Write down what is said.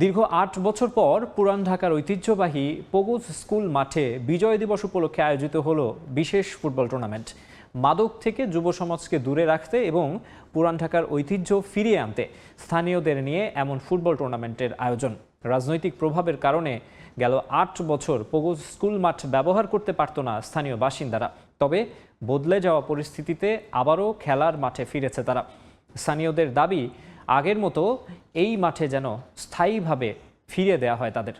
দীর্ঘ আট বছর পর পুরান ঢাকার ঐতিহ্যবাহী পগুজ স্কুল মাঠে বিজয় দিবস উপলক্ষে আয়োজিত হল বিশেষ ফুটবল টুর্নামেন্ট। মাদক থেকে যুব সমাজকে দূরে রাখতে এবং পুরান ঢাকার ঐতিহ্য ফিরিয়ে আনতে স্থানীয়দের নিয়ে এমন ফুটবল টুর্নামেন্টের আয়োজন। রাজনৈতিক প্রভাবের কারণে গেল আট বছর পগুজ স্কুল মাঠ ব্যবহার করতে পারত না স্থানীয় বাসিন্দারা। তবে বদলে যাওয়া পরিস্থিতিতে আবারও খেলার মাঠে ফিরেছে তারা। স্থানীয়দের দাবি আগের মতো এই মাঠে যেন স্থায়ীভাবে ফিরিয়ে দেওয়া হয় তাদের।